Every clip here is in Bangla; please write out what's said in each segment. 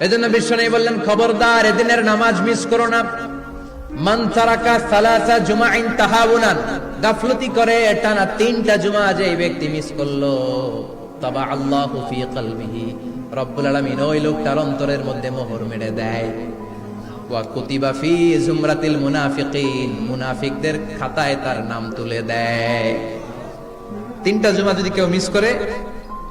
এজন্য বিশ্ব নেই বললেন, খবরদার, এদিনের নামাজ মিস করো না। মান গাফলতি করে, টানা তিনটা জুমা এই ব্যক্তি মিস করল। অন্তরের মধ্যে মোহর দেয়। মুনাফিকদের খাতায় তার নাম তুলে দেয়। তিনটা জুমা যদি কেউ মিস করে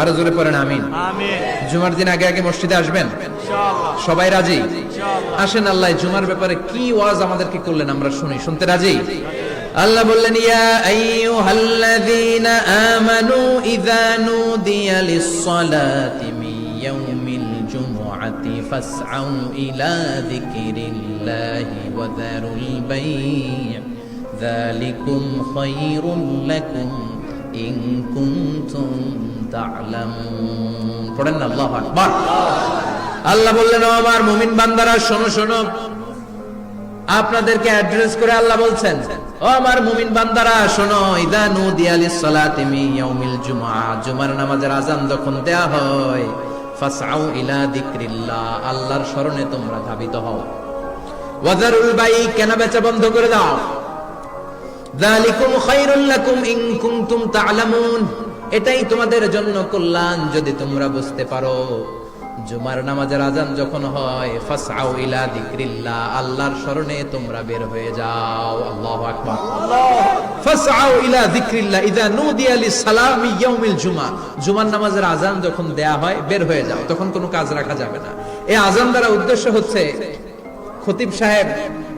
আরও জোরে পড়েন আমিন। জুমার দিন আগে আগে মসজিদে আসবেন? সবাই রাজি? আসেন আল্লাহ জুমার ব্যাপারে কি ওয়াজ আমাদেরকে করলেন আমরা শুনি। শুনতে রাজি? আল্লাহ বললেন ইয়া আইয়ুহাল্লাযীনা আমানু ইযা নুদিয়া লিস-সালাতি মিন ইয়াউমিল জুমুআতি ফাসআউ ইলা যিকরিল্লাহি ওয়া যারুল বাই' যালিকুম খায়রুল লাকুম ইন কুনতুম তা'লামুন পড়েন না, আল্লাহু আল্লাহ বললেন আমার মুমিন বান্দারা, শোনো শোনো। আপনাদেরকে অ্যাড্রেস করে আল্লাহ বলছেন, ও আমার মুমিন বান্দারা, শোনো, ইদা নুদিয়া লিস-সালাতি মিন ইয়াউমিল জুমআ। জুমার নামাজের আযান যখন দেয়া হয়, ফাসআউ ইলা যিকরিল্লাহ। আল্লাহর শরণে তোমরা ধাবিত হও। ওয়াজারুল বাই, কেনা বেচা বন্ধ করে দাও। খায়রুল লাকুম ইন কুনতুম এটাই তোমাদের জন্য কল্যাণ যদি তোমরা বুঝতে পারো। জুমার নামাজের আজান যখন হয়, ফাসআউ ইলা যিকরিল্লাহ, আল্লাহর শরণে তোমরা বের হয়ে যাও। আল্লাহু আকবার। ফাসআউ ইলা যিকরিল্লাহ, ইযা নুদিয়া লিস-সালামি ইয়াউমিল জুমা। জুমার নামাজের আজান যখন দেয়া হয়, বের হয়ে যাও। তখন কোনো কাজ রাখা যাবে না। এই আজান দ্বারা উদ্দেশ্য হচ্ছে, খতিব সাহেব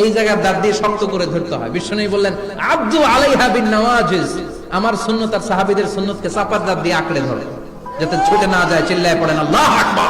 এই জায়গায় দাঁত দিয়ে শক্ত করে ধরতে হয়। বিষ্ণু বললেন, আব্দু আলাইহা বিন নওয়াজিজ। আমার সুন্নত আর সাহাবীদের সুন্নতকে চাপার দাঁত দিয়ে আঁকড়ে ধরে, যাতে ছুটে না যায়, চিল্লায় পড়েন আল্লাহ আকবার।